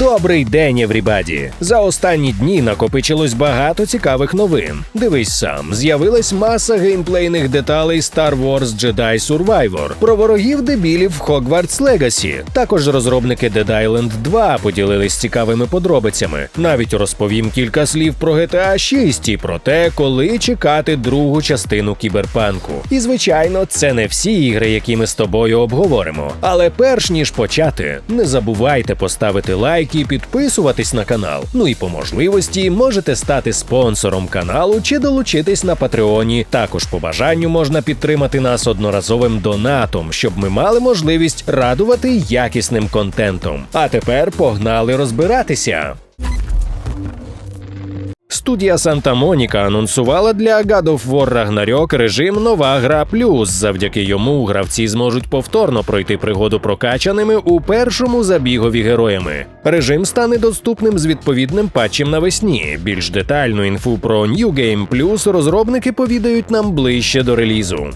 Добрий день, Еврібаді! За останні дні накопичилось багато цікавих новин. Дивись сам, з'явилась маса геймплейних деталей Star Wars Jedi Survivor, про ворогів дебілів в Hogwarts Legacy. Також розробники Dead Island 2 поділились цікавими подробицями. Навіть розповім кілька слів про GTA 6 і про те, коли чекати другу частину кіберпанку. І звичайно, це не всі ігри, які ми з тобою обговоримо. Але перш ніж почати, не забувайте поставити лайк і підписуватись на канал. Ну і по можливості можете стати спонсором каналу чи долучитись на Патреоні. Також по бажанню можна підтримати нас одноразовим донатом, щоб ми мали можливість радувати якісним контентом. А тепер погнали розбиратися. Студія Санта Моніка анонсувала для God of War Ragnarok режим Нова гра плюс. Завдяки йому гравці зможуть повторно пройти пригоду прокачаними у першому забігові героями. Режим стане доступним з відповідним патчем навесні. Більш детальну інфу про New Game Plus розробники повідають нам ближче до релізу.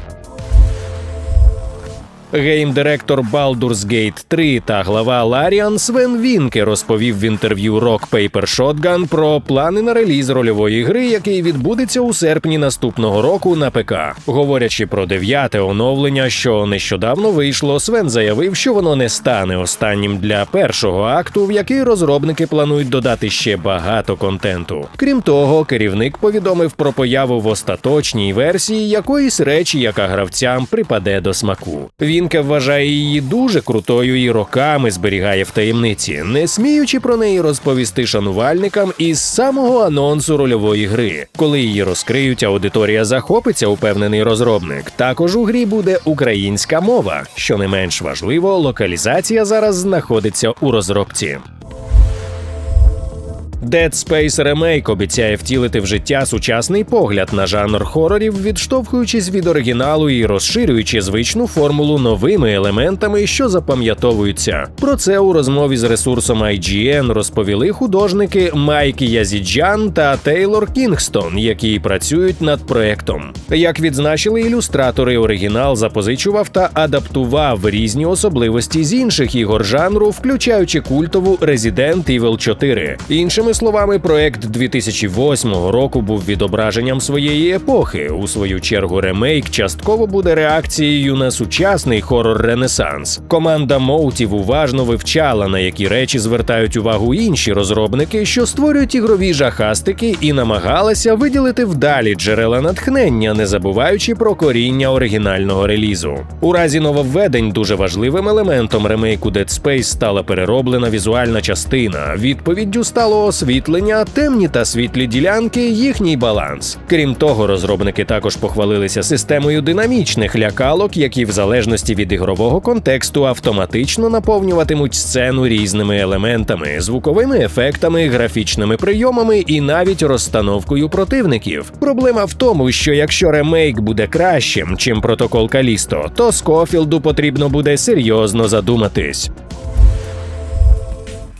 Гейм-директор Baldur's Gate 3 та глава Ларіан Свен Вінке розповів в інтерв'ю Rock Paper Shotgun про плани на реліз рольової гри, який відбудеться у серпні наступного року на ПК. Говорячи про дев'яте оновлення, що нещодавно вийшло, Свен заявив, що воно не стане останнім для першого акту, в який розробники планують додати ще багато контенту. Крім того, керівник повідомив про появу в остаточній версії якоїсь речі, яка гравцям припаде до смаку. Вінке вважає її дуже крутою і роками зберігає в таємниці, не сміючи про неї розповісти шанувальникам із самого анонсу рольової гри. Коли її розкриють, аудиторія захопиться, упевнений розробник. Також у грі буде українська мова. Що не менш важливо, локалізація зараз знаходиться у розробці. Dead Space Remake обіцяє втілити в життя сучасний погляд на жанр хорорів, відштовхуючись від оригіналу і розширюючи звичну формулу новими елементами, що запам'ятовуються. Про це у розмові з ресурсом IGN розповіли художники Майк Язіджан та Тейлор Кінгстон, які працюють над проектом. Як відзначили ілюстратори, оригінал запозичував та адаптував різні особливості з інших ігор жанру, включаючи культову Resident Evil 4. Іншими словами, проект 2008 року був відображенням своєї епохи. У свою чергу, ремейк частково буде реакцією на сучасний хорор Ренесанс. Команда Моутів уважно вивчала, на які речі звертають увагу інші розробники, що створюють ігрові жахастики, і намагалася виділити вдалі джерела натхнення, не забуваючи про коріння оригінального релізу. У разі нововведень дуже важливим елементом ремейку Dead Space стала перероблена візуальна частина. Відповіддю стало освітлення, темні та світлі ділянки, їхній баланс. Крім того, розробники також похвалилися системою динамічних лякалок, які в залежності від ігрового контексту автоматично наповнюватимуть сцену різними елементами, звуковими ефектами, графічними прийомами і навіть розстановкою противників. Проблема в тому, що якщо ремейк буде кращим, чим протокол Калісто, то Скофілду потрібно буде серйозно задуматись.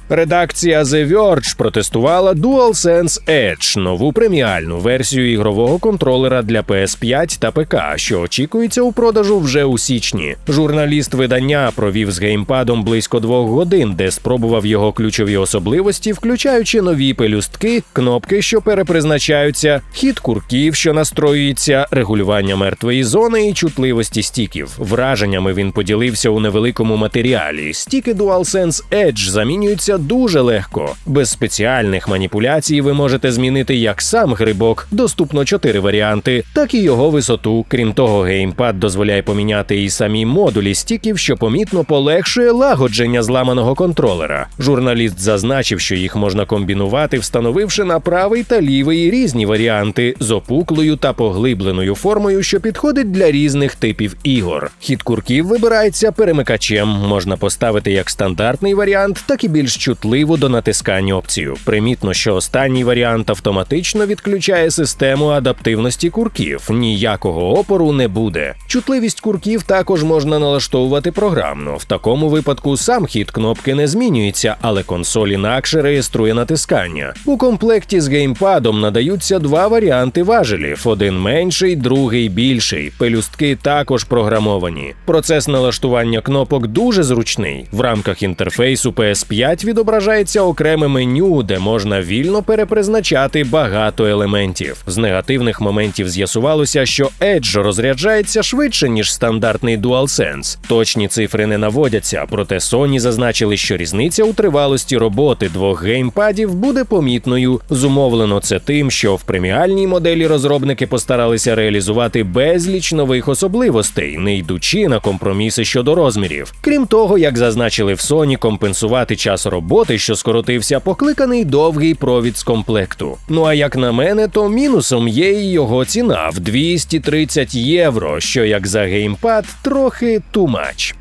Редакція The Verge протестувала DualSense Edge, нову преміальну версію ігрового контролера для PS5 та ПК, що очікується у продажу вже у січні. Журналіст видання провів з геймпадом близько двох годин, де спробував його ключові особливості, включаючи нові пелюстки, кнопки, що перепризначаються, хід курків, що настроюється, регулювання мертвої зони і чутливості стіків. Враженнями він поділився у невеликому матеріалі. Стіки DualSense Edge замінюються дуже легко. Без спеціальних маніпуляцій ви можете змінити як сам грибок, доступно чотири варіанти, так і його висоту. Крім того, геймпад дозволяє поміняти і самі модулі стіків, що помітно полегшує лагодження зламаного контролера. Журналіст зазначив, що їх можна комбінувати, встановивши на правий та лівий різні варіанти з опуклою та поглибленою формою, що підходить для різних типів ігор. Хід курків вибирається перемикачем. Можна поставити як стандартний варіант, так і більш чутливу до натискання опцію. Примітно, що останній варіант автоматично відключає систему адаптивності курків. Ніякого опору не буде. Чутливість курків також можна налаштовувати програмно. В такому випадку сам хід кнопки не змінюється, але консоль інакше реєструє натискання. У комплекті з геймпадом надаються два варіанти важелів: один менший, другий більший. Пелюстки також програмовані. Процес налаштування кнопок дуже зручний. В рамках інтерфейсу PS5 від відображається окреме меню, де можна вільно перепризначати багато елементів. З негативних моментів з'ясувалося, що Edge розряджається швидше ніж стандартний DualSense. Точні цифри не наводяться, проте Sony зазначили, що різниця у тривалості роботи двох геймпадів буде помітною. Зумовлено це тим, що в преміальній моделі розробники постаралися реалізувати безліч нових особливостей, не йдучи на компроміси щодо розмірів. Крім того, як зазначили в Sony, компенсувати час роботи, що скоротився, покликаний довгий провід з комплекту. Ну а як на мене, то мінусом є і його ціна в 230 євро, що як за геймпад трохи much.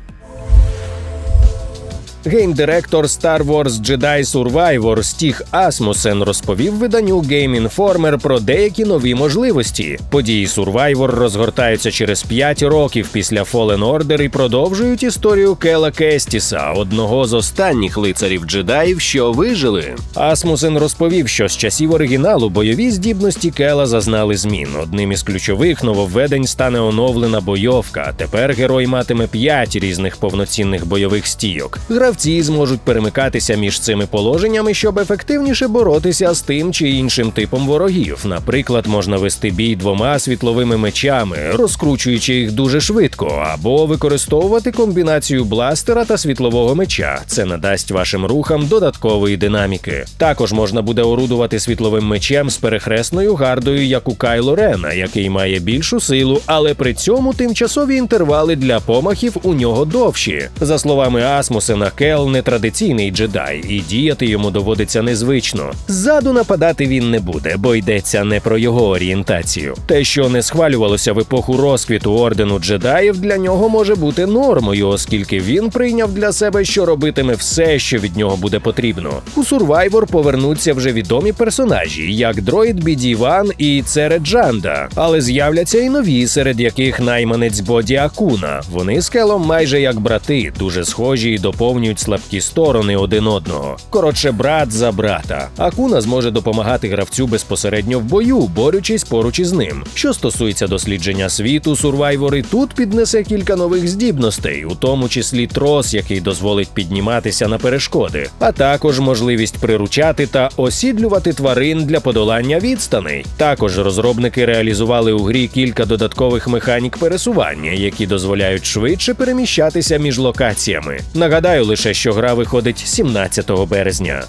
Геймдиректор Star Wars Jedi Survivor Стіг Асмусен розповів виданню Game Informer про деякі нові можливості. Події Survivor розгортаються через 5 років після Fallen Order і продовжують історію Кела Кестіса, одного з останніх лицарів джедаїв, що вижили. Асмусен розповів, що з часів оригіналу бойові здібності Кела зазнали змін. Одним із ключових нововведень стане оновлена бойовка. Тепер герой матиме 5 різних повноцінних бойових стійок. Гравці зможуть перемикатися між цими положеннями, щоб ефективніше боротися з тим чи іншим типом ворогів. Наприклад, можна вести бій двома світловими мечами, розкручуючи їх дуже швидко, або використовувати комбінацію бластера та світлового меча. Це надасть вашим рухам додаткової динаміки. Також можна буде орудувати світловим мечем з перехресною гардою, як у Кайло Рена, який має більшу силу, але при цьому тимчасові інтервали для помахів у нього довші. За словами Асмусена, Кел нетрадиційний джедай, і діяти йому доводиться незвично. Ззаду нападати він не буде, бо йдеться не про його орієнтацію. Те, що не схвалювалося в епоху розквіту ордену джедаїв, для нього може бути нормою, оскільки він прийняв для себе, що робитиме все, що від нього буде потрібно. У Survivor повернуться вже відомі персонажі, як дроїд BD-1 і Цере Джанда, але з'являться і нові, серед яких найманець Боді Акуна. Вони з Келом майже як брати, дуже схожі і доповнюють слабкі сторони один одного. Коротше, брат за брата. Акуна зможе допомагати гравцю безпосередньо в бою, борючись поруч із ним. Що стосується дослідження світу, Сурвайвор і тут піднесе кілька нових здібностей, у тому числі трос, який дозволить підніматися на перешкоди, а також можливість приручати та осідлювати тварин для подолання відстаней. Також розробники реалізували у грі кілька додаткових механік пересування, які дозволяють швидше переміщатися між локаціями. Нагадаю лише, що гра виходить 17 березня.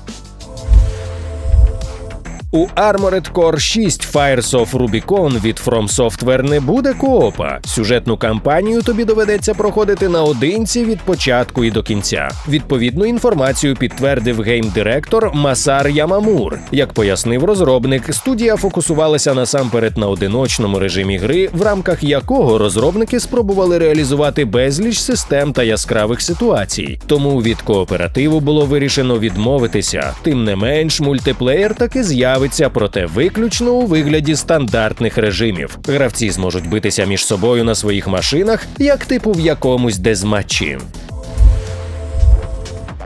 У Armored Core 6 Fires of Rubicon від From Software не буде коопа. Сюжетну кампанію тобі доведеться проходити наодинці від початку і до кінця. Відповідну інформацію підтвердив гейм-директор Масар Ямамур. Як пояснив розробник, студія фокусувалася насамперед на одиночному режимі гри, в рамках якого розробники спробували реалізувати безліч систем та яскравих ситуацій. Тому від кооперативу було вирішено відмовитися. Тим не менш, мультиплеєр таки з'явиться, проте виключно у вигляді стандартних режимів. Гравці зможуть битися між собою на своїх машинах, як типу в якомусь дезматчі.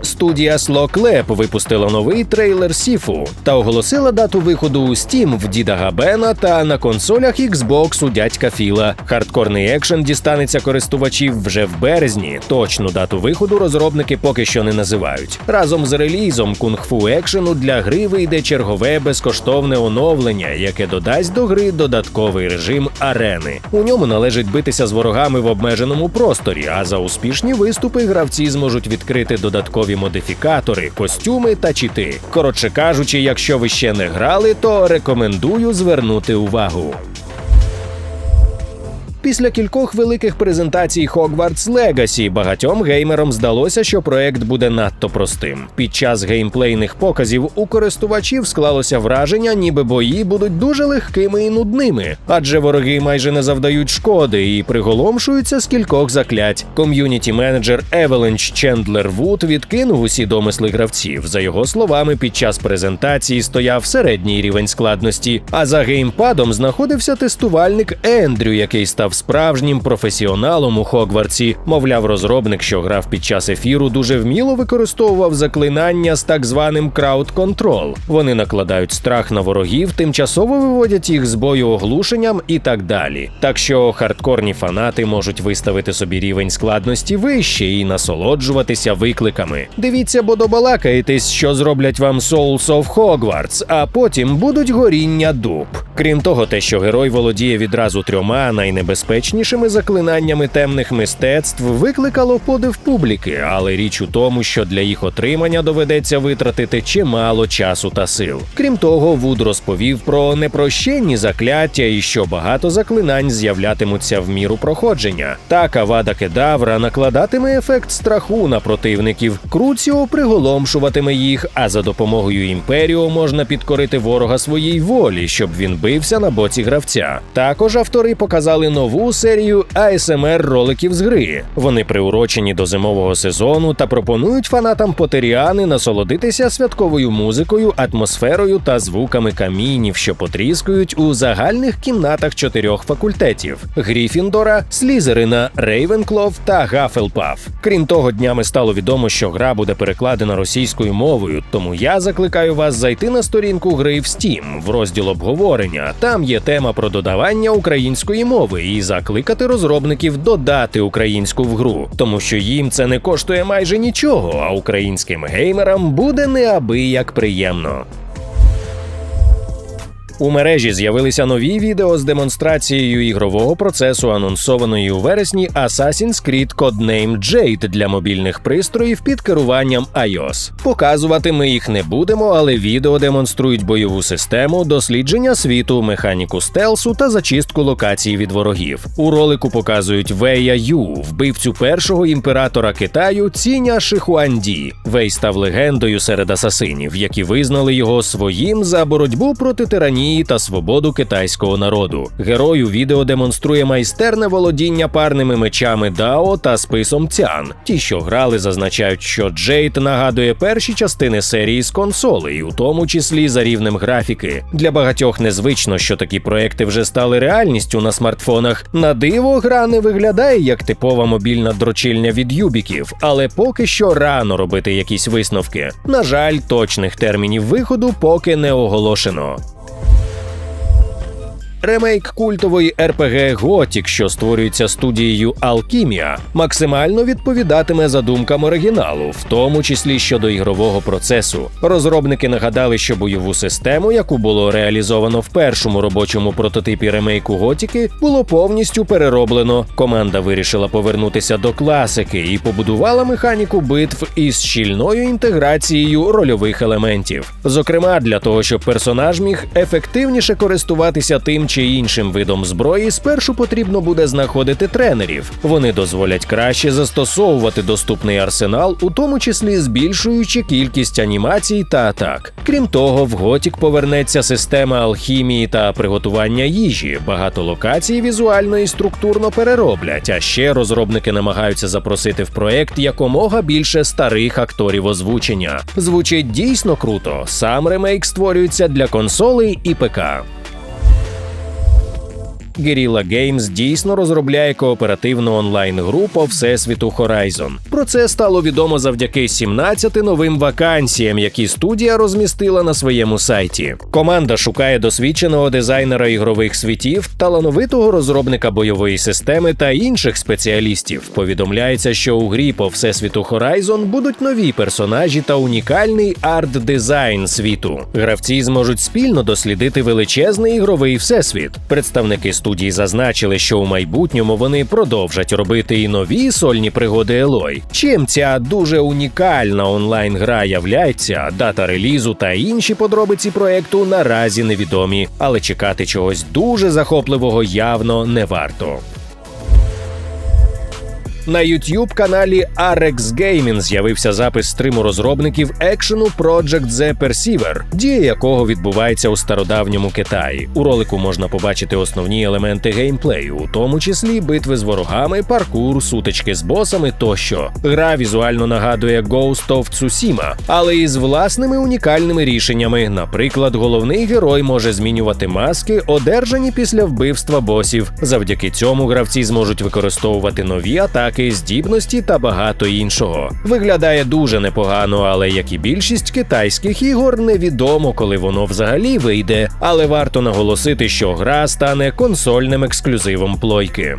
Студія Lab випустила новий трейлер Сіфу та оголосила дату виходу у Steam в Діда Габена та на консолях Xbox у дядька Філа. Хардкорний екшен дістанеться користувачів вже в березні. Точну дату виходу розробники поки що не називають. Разом з релізом кунг-фу екшену для гри вийде чергове безкоштовне оновлення, яке додасть до гри додатковий режим арени. У ньому належить битися з ворогами в обмеженому просторі, а за успішні виступи гравці зможуть відкрити додаткові модифікатори, костюми та чіти. Коротше кажучи, якщо ви ще не грали, то рекомендую звернути увагу. Після кількох великих презентацій Hogwarts Legacy багатьом геймерам здалося, що проект буде надто простим. Під час геймплейних показів у користувачів склалося враження, ніби бої будуть дуже легкими і нудними, адже вороги майже не завдають шкоди і приголомшуються з кількох заклять. Ком'юніті менеджер Евеленч Чендлер Вуд відкинув усі домисли гравців. За його словами, під час презентації стояв середній рівень складності. А за геймпадом знаходився тестувальник Ендрю, який став став справжнім професіоналом у Хогвартсі. Мовляв, розробник, що грав під час ефіру, дуже вміло використовував заклинання з так званим крауд-контрол. Вони накладають страх на ворогів, тимчасово виводять їх з бою оглушенням і так далі. Так що хардкорні фанати можуть виставити собі рівень складності вище і насолоджуватися викликами. Дивіться, бо добалакаєтесь, що зроблять вам Souls of Hogwarts, а потім будуть горіння дуб. Крім того, те, що герой володіє відразу трьома найнебезпечнішими заклинаннями темних мистецтв, викликало подив публіки, але річ у тому, що для їх отримання доведеться витратити чимало часу та сил. Крім того, Вуд розповів про непрощенні закляття і що багато заклинань з'являтимуться в міру проходження. Так Авада Кедавра накладатиме ефект страху на противників, Круціо приголомшуватиме їх, а за допомогою імперіо можна підкорити ворога своїй волі, щоб він бився на боці гравця. Також автори показали нову серію ASMR роликів з гри. Вони приурочені до зимового сезону та пропонують фанатам Потеріани насолодитися святковою музикою, атмосферою та звуками камінів, що потріскують у загальних кімнатах чотирьох факультетів: Гріфіндора, Слізерина, Рейвенклов та Гафелпаф. Крім того, днями стало відомо, що гра буде перекладена російською мовою, тому я закликаю вас зайти на сторінку гри в Steam в розділ обговорення. Там є тема про додавання української мови і закликати розробників додати українську в гру, тому що їм це не коштує майже нічого, а українським геймерам буде неабияк приємно. У мережі з'явилися нові відео з демонстрацією ігрового процесу, анонсованої у вересні Assassin's Creed Codename Jade для мобільних пристроїв під керуванням iOS. Показувати ми їх не будемо, але відео демонструють бойову систему, дослідження світу, механіку стелсу та зачистку локацій від ворогів. У ролику показують Вея Ю, вбивцю першого імператора Китаю Ціня Шихуанді. Вей став легендою серед асасинів, які визнали його своїм за боротьбу проти тиранії та свободу китайського народу. Герой у відео демонструє майстерне володіння парними мечами Дао та списом Цян. Ті, що грали, зазначають, що Джейд нагадує перші частини серії з консолей, у тому числі за рівнем графіки. Для багатьох незвично, що такі проекти вже стали реальністю на смартфонах. На диво, гра не виглядає як типова мобільна дрочильня від юбіків, але поки що рано робити якісь висновки. На жаль, точних термінів виходу поки не оголошено. Ремейк культової РПГ Готік, що створюється студією Алкімія, максимально відповідатиме задумкам оригіналу, в тому числі щодо ігрового процесу. Розробники нагадали, що бойову систему, яку було реалізовано в першому робочому прототипі ремейку Готіки, було повністю перероблено. Команда вирішила повернутися до класики і побудувала механіку битв із щільною інтеграцією рольових елементів. Зокрема, для того, щоб персонаж міг ефективніше користуватися тим чи іншим видом зброї, спершу потрібно буде знаходити тренерів. Вони дозволять краще застосовувати доступний арсенал, у тому числі збільшуючи кількість анімацій та атак. Крім того, в Готік повернеться система алхімії та приготування їжі. Багато локацій візуально і структурно перероблять. А ще розробники намагаються запросити в проект якомога більше старих акторів озвучення. Звучить дійсно круто. Сам ремейк створюється для консолей і ПК. Guerrilla Games дійсно розробляє кооперативну онлайн-гру по всесвіту Horizon. Про це стало відомо завдяки 17 новим вакансіям, які студія розмістила на своєму сайті. Команда шукає досвідченого дизайнера ігрових світів, талановитого розробника бойової системи та інших спеціалістів. Повідомляється, що у грі по всесвіту Horizon будуть нові персонажі та унікальний арт-дизайн світу. Гравці зможуть спільно дослідити величезний ігровий всесвіт. Представники студії зазначили, що у майбутньому вони продовжать робити і нові сольні пригоди Елой. Чим ця дуже унікальна онлайн-гра являється, дата релізу та інші подробиці проекту наразі невідомі, але чекати чогось дуже захопливого явно не варто. На youtube каналі Arex Gaming з'явився запис стриму розробників екшену Project The Perceiver, дія якого відбувається у стародавньому Китаї. У ролику можна побачити основні елементи геймплею, у тому числі битви з ворогами, паркур, сутички з босами тощо. Гра візуально нагадує Ghost of Tsushima, але із власними унікальними рішеннями. Наприклад, головний герой може змінювати маски, одержані після вбивства босів. Завдяки цьому гравці зможуть використовувати нові атаки, здібності та багато іншого. Виглядає дуже непогано, але як і більшість китайських ігор, невідомо, коли воно взагалі вийде. Але варто наголосити, що гра стане консольним ексклюзивом плойки.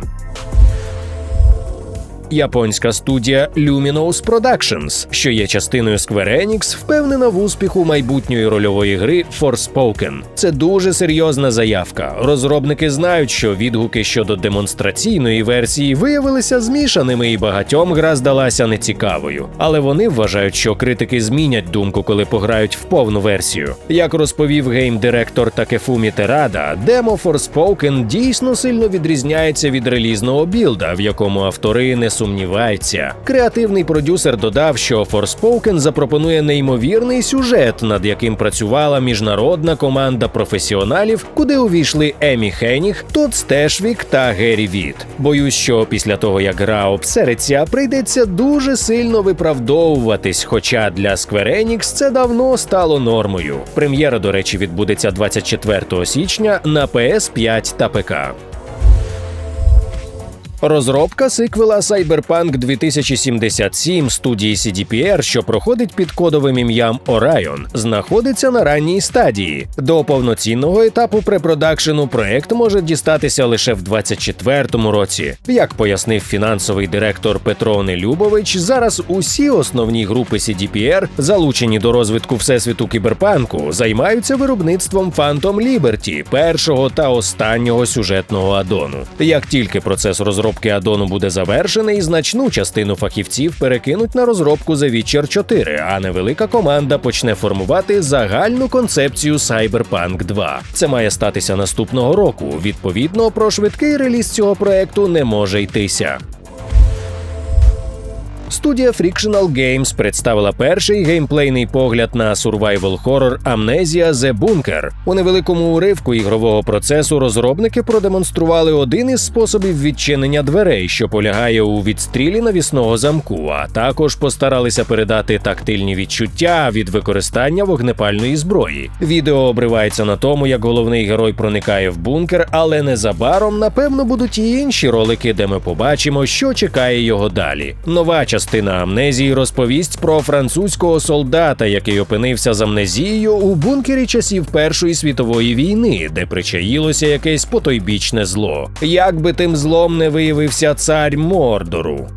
Японська студія Luminous Productions, що є частиною Square Enix, впевнена в успіху майбутньої рольової гри Forspoken. Це дуже серйозна заявка. Розробники знають, що відгуки щодо демонстраційної версії виявилися змішаними, і багатьом гра здалася нецікавою. Але вони вважають, що критики змінять думку, коли пограють в повну версію. Як розповів гейм-директор Такефумі Терада, демо Forspoken дійсно сильно відрізняється від релізного білда, в якому автори не сумнівається. Креативний продюсер додав, що Forspoken запропонує неймовірний сюжет, над яким працювала міжнародна команда професіоналів, куди увійшли Емі Хеніг, Тод Стешвік та Геррі Віт. Боюсь, що після того як гра обсериться, прийдеться дуже сильно виправдовуватись. Хоча для Square Enix це давно стало нормою. Прем'єра, до речі, відбудеться 24 січня на PS5 та ПК. Розробка сиквела Cyberpunk 2077 студії CDPR, що проходить під кодовим ім'ям Orion, знаходиться на ранній стадії. До повноцінного етапу препродакшену проект може дістатися лише в 2024 році. Як пояснив фінансовий директор Петро Нелюбович, зараз усі основні групи CDPR, залучені до розвитку всесвіту кіберпанку, займаються виробництвом Phantom Liberty, першого та останнього сюжетного адону. Як тільки процес розробки розробки адону буде завершений, значну частину фахівців перекинуть на розробку The Witcher 4, а невелика команда почне формувати загальну концепцію Cyberpunk 2. Це має статися наступного року. Відповідно, про швидкий реліз цього проекту не може йтися. Студія Frictional Games представила перший геймплейний погляд на survival horror Amnesia The Bunker. У невеликому уривку ігрового процесу розробники продемонстрували один із способів відчинення дверей, що полягає у відстрілі навісного замку, а також постаралися передати тактильні відчуття від використання вогнепальної зброї. Відео обривається на тому, як головний герой проникає в бункер, але незабаром, напевно, будуть і інші ролики, де ми побачимо, що чекає його далі. Нова частина амнезії розповість про французького солдата, який опинився з амнезією у бункері часів Першої світової війни, де причаїлося якесь потойбічне зло. Як би тим злом не виявився цар Мордору.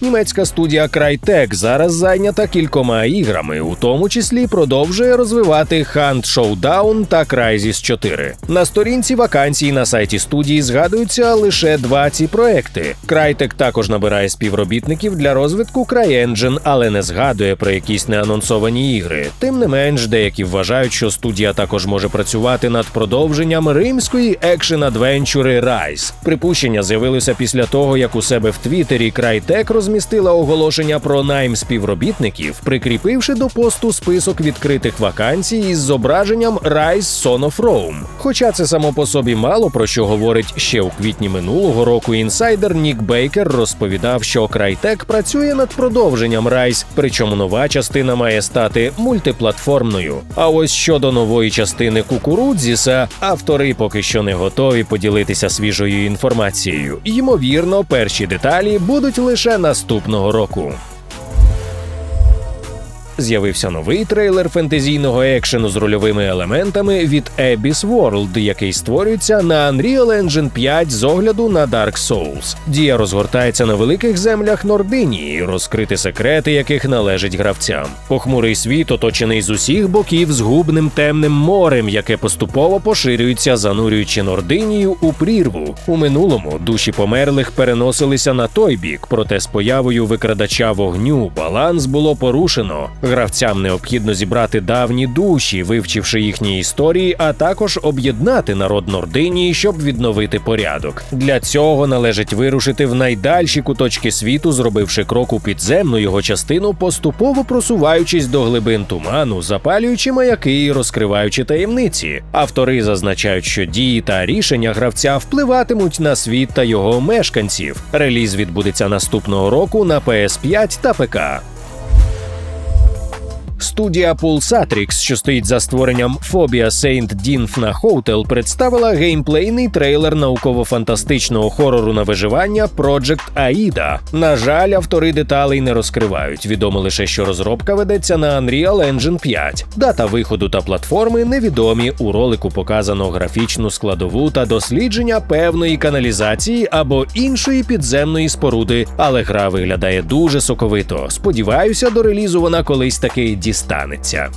Німецька студія Crytek зараз зайнята кількома іграми, у тому числі продовжує розвивати Hunt Showdown та Crysis 4. На сторінці вакансій на сайті студії згадуються лише два ці проекти. Crytek також набирає співробітників для розвитку CryEngine, але не згадує про якісь неанонсовані ігри. Тим не менш, деякі вважають, що студія також може працювати над продовженням римської екшен адвенчури Rise. Припущення з'явилися після того, як у себе в Твіттері Crytek розмістив розмістила оголошення про найм співробітників, прикріпивши до посту список відкритих вакансій із зображенням Rise Son of Rome. Хоча це само по собі мало про що говорить ще у квітні минулого року. Інсайдер Нік Бейкер розповідав, що Крайтек працює над продовженням Rise, причому нова частина має стати мультиплатформною. А ось щодо нової частини Кукурудзіса, автори поки що не готові поділитися свіжою інформацією. Ймовірно, перші деталі будуть лише на наступного року. З'явився новий трейлер фентезійного екшену з рольовими елементами від Abyss World, який створюється на Unreal Engine 5 з огляду на Dark Souls. Дія розгортається на великих землях Нординії, розкрити секрети, яких належить гравцям. Похмурий світ оточений з усіх боків згубним темним морем, яке поступово поширюється, занурюючи Нординію у прірву. У минулому душі померлих переносилися на той бік, проте з появою викрадача вогню баланс було порушено. Гравцям необхідно зібрати давні душі, вивчивши їхні історії, а також об'єднати народ Нординії, щоб відновити порядок. Для цього належить вирушити в найдальші куточки світу, зробивши крок у підземну його частину, поступово просуваючись до глибин туману, запалюючи маяки і розкриваючи таємниці. Автори зазначають, що дії та рішення гравця впливатимуть на світ та його мешканців. Реліз відбудеться наступного року на PS5 та ПК. Студія Pulsatrix, що стоїть за створенням Phobia Saint Dinfna Hotel, представила геймплейний трейлер науково-фантастичного хорору на виживання Project AIDA. На жаль, автори деталей не розкривають. Відомо лише, що розробка ведеться на Unreal Engine 5. Дата виходу та платформи невідомі. У ролику показано графічну складову та дослідження певної каналізації або іншої підземної споруди, але гра виглядає дуже соковито. Сподіваюся, до релізу вона колись таки дістанеться.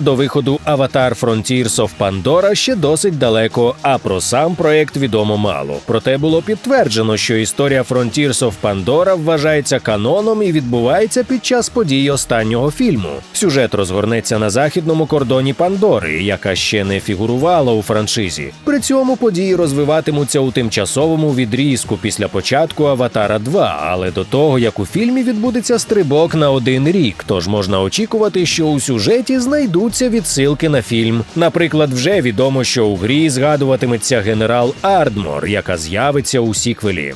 До виходу Avatar Frontiers of Pandora ще досить далеко, а про сам проект відомо мало. Проте було підтверджено, що історія Frontiers of Pandora вважається каноном і відбувається під час подій останнього фільму. Сюжет розгорнеться на західному кордоні Пандори, яка ще не фігурувала у франшизі. При цьому події розвиватимуться у тимчасовому відрізку після початку Аватара 2, але до того як у фільмі відбудеться стрибок на один рік, тож можна очікувати, що у сюжеті знайдуть ведуться відсилки на фільм. Наприклад, вже відомо, що у грі згадуватиметься генерал Ардмор, яка з'явиться у сіквелі.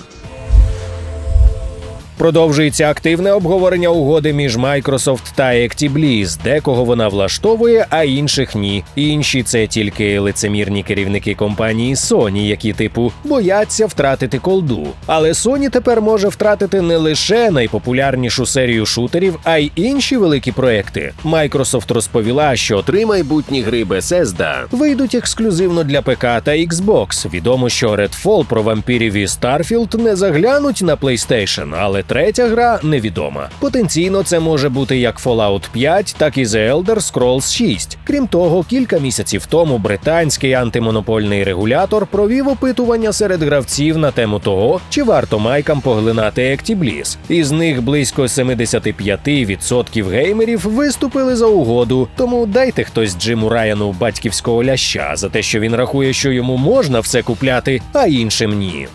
Продовжується активне обговорення угоди між Microsoft та Actibliz. Декого вона влаштовує, а інших ні. Інші це тільки лицемірні керівники компанії Sony, які типу бояться втратити колду. Але Sony тепер може втратити не лише найпопулярнішу серію шутерів, а й інші великі проекти. Microsoft розповіла, що три майбутні гри Bethesda вийдуть ексклюзивно для ПК та Xbox. Відомо, що Redfall про вампірів і Starfield не заглянуть на PlayStation, але третя гра невідома. Потенційно це може бути як Fallout 5, так і The Elder Scrolls 6. Крім того, кілька місяців тому британський антимонопольний регулятор провів опитування серед гравців на тему того, чи варто майкам поглинати Actibliz. Із них близько 75% геймерів виступили за угоду. Тому дайте хтось Джиму Райану батьківського ляща за те, що він рахує, що йому можна все купляти, а іншим ні.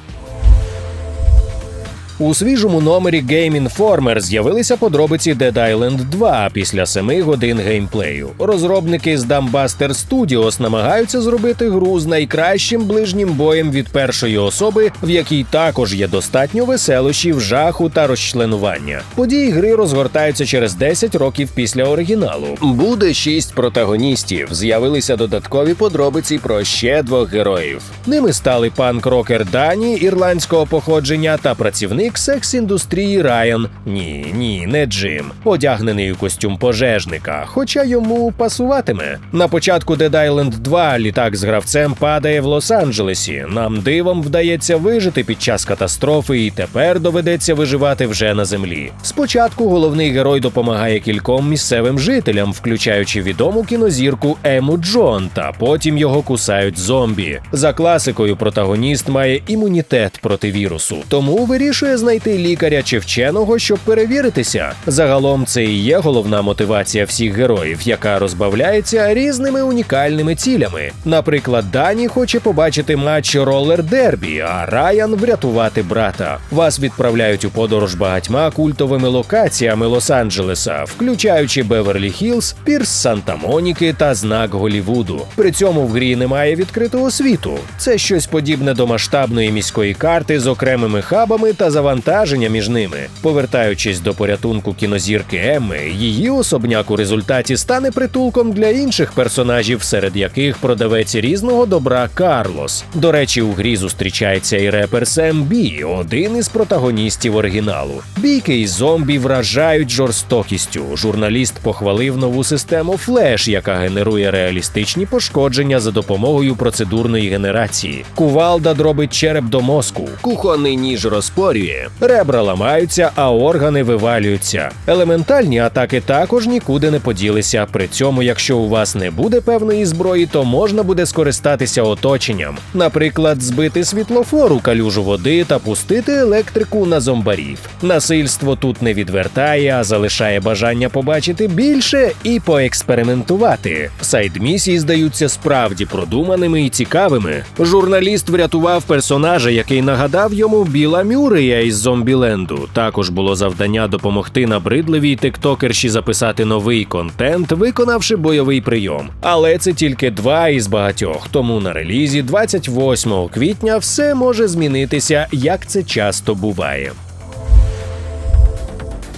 У свіжому номері Game Informer з'явилися подробиці Dead Island 2 після семи годин геймплею. Розробники з Dumbbuster Studios намагаються зробити гру з найкращим ближнім боєм від першої особи, в якій також є достатньо веселощів, жаху та розчленування. Події гри розгортаються через 10 років після оригіналу. Буде шість протагоністів. З'явилися додаткові подробиці про ще двох героїв. Ними стали панк-рокер Дані ірландського походження та працівник секс-індустрії Райан. Ні, ні, не Джим, одягнений у костюм пожежника, хоча йому пасуватиме. На початку Dead Island 2 літак з гравцем падає в Лос-Анджелесі. Нам дивом вдається вижити під час катастрофи, і тепер доведеться виживати вже на землі. Спочатку головний герой допомагає кільком місцевим жителям, включаючи відому кінозірку Ему Джон, та потім його кусають зомбі. За класикою протагоніст має імунітет проти вірусу, тому вирішує знайти лікаря чи вченого, щоб перевіритися. Загалом це і є головна мотивація всіх героїв, яка розбавляється різними унікальними цілями. Наприклад, Дані хоче побачити матч ролер Дербі, а Райан врятувати брата. Вас відправляють у подорож багатьма культовими локаціями Лос-Анджелеса, включаючи Беверлі Хілз, Пірс Санта-Моніки та знак Голівуду. При цьому в грі немає відкритого світу. Це щось подібне до масштабної міської карти з окремими хабами та завантаження між ними. Повертаючись до порятунку кінозірки Емми, її особняк у результаті стане притулком для інших персонажів, серед яких продавець різного добра Карлос. До речі, у грі зустрічається і репер Сем Бі, один із протагоністів оригіналу. Бійки із зомбі вражають жорстокістю. Журналіст похвалив нову систему Флеш, яка генерує реалістичні пошкодження за допомогою процедурної генерації. Кувалда дробить череп до мозку. Кухонний ніж розпорює Ребра ламаються, а органи вивалюються. Елементальні атаки також нікуди не поділися. При цьому, якщо у вас не буде певної зброї, то можна буде скористатися оточенням, наприклад, збити світлофор у калюжу води та пустити електрику на зомбарів. Насильство тут не відвертає, а залишає бажання побачити більше і поекспериментувати. Сайд-місії здаються справді продуманими і цікавими. Журналіст врятував персонажа, який нагадав йому Біла Мюррея із Зомбіленду. Також було завдання допомогти набридливій тиктокерші записати новий контент, виконавши бойовий прийом. Але це тільки два із багатьох. Тому на релізі 28 квітня все може змінитися, як це часто буває.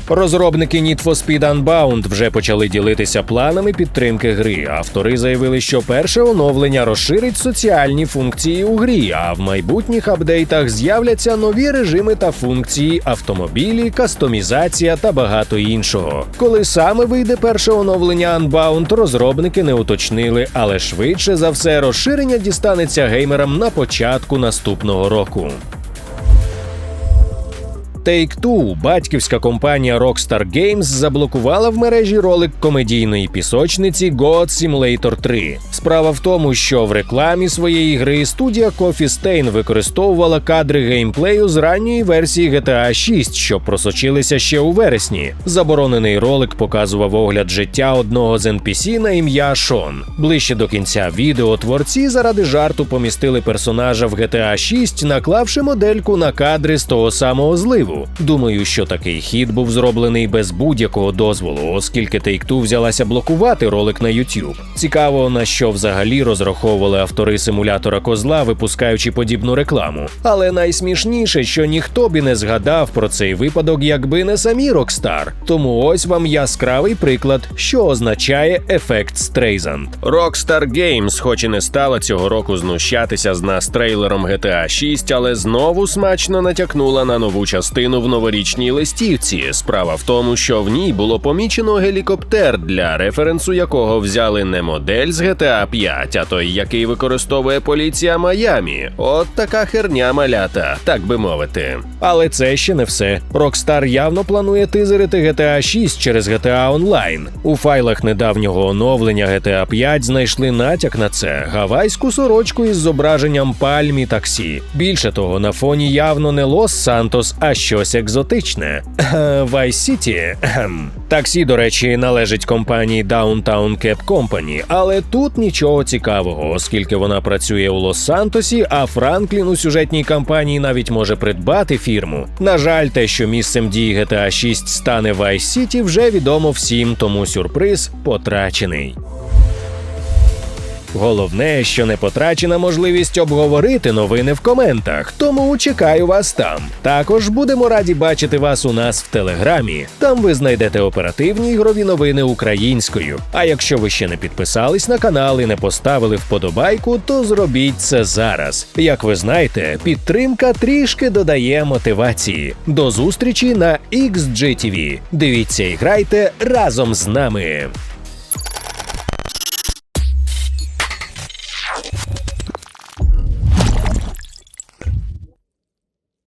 Розробники Need for Speed Unbound вже почали ділитися планами підтримки гри. Автори заявили, що перше оновлення розширить соціальні функції у грі, а в майбутніх апдейтах з'являться нові режими та функції, автомобілі, кастомізація та багато іншого. Коли саме вийде перше оновлення Unbound, розробники не уточнили, але швидше за все розширення дістанеться геймерам на початку наступного року. Take-Two, батьківська компанія Rockstar Games, заблокувала в мережі ролик комедійної пісочниці God Simulator 3. Справа в тому, що в рекламі своєї гри студія Coffee Stain використовувала кадри геймплею з ранньої версії GTA 6, що просочилися ще у вересні. Заборонений ролик показував огляд життя одного з NPC на ім'я Шон. Ближче до кінця відео творці заради жарту помістили персонажа в GTA 6, наклавши модельку на кадри з того самого зливу. Думаю, що такий хід був зроблений без будь-якого дозволу, оскільки Take-Two взялася блокувати ролик на YouTube. Цікаво, на що взагалі розраховували автори симулятора козла, випускаючи подібну рекламу. Але найсмішніше, що ніхто б і не згадав про цей випадок, якби не самі Rockstar. Тому ось вам яскравий приклад, що означає ефект Streisand. Rockstar Games, хоч і не стала цього року знущатися з нас трейлером GTA 6, але знову смачно натякнула на нову частину в новорічній листівці. Справа в тому, що в ній було помічено гелікоптер, для референсу якого взяли не модель з GTA 5, а той, який використовує поліція Майамі. От така херня малята, так би мовити. Але це ще не все. Rockstar явно планує тизерити GTA 6 через GTA Online. У файлах недавнього оновлення GTA 5 знайшли натяк на це гавайську сорочку із зображенням пальм і таксі. Більше того, на фоні явно не Лос-Сантос, а щось екзотичне. Vice City. Таксі, до речі, належить компанії Downtown Cab Company, але тут нічого цікавого, оскільки вона працює у Лос-Сантосі, а Франклін у сюжетній кампанії навіть може придбати фірму. На жаль, те, що місцем дії GTA 6 стане Vice City, вже відомо всім, тому сюрприз потрачений. Головне, що не потрачена можливість обговорити новини в коментах, тому чекаю вас там. Також будемо раді бачити вас у нас в телеграмі. Там ви знайдете оперативні ігрові новини українською. А якщо ви ще не підписались на канал і не поставили вподобайку, то зробіть це зараз. Як ви знаєте, підтримка трішки додає мотивації. До зустрічі на XGTV. Дивіться і грайте разом з нами.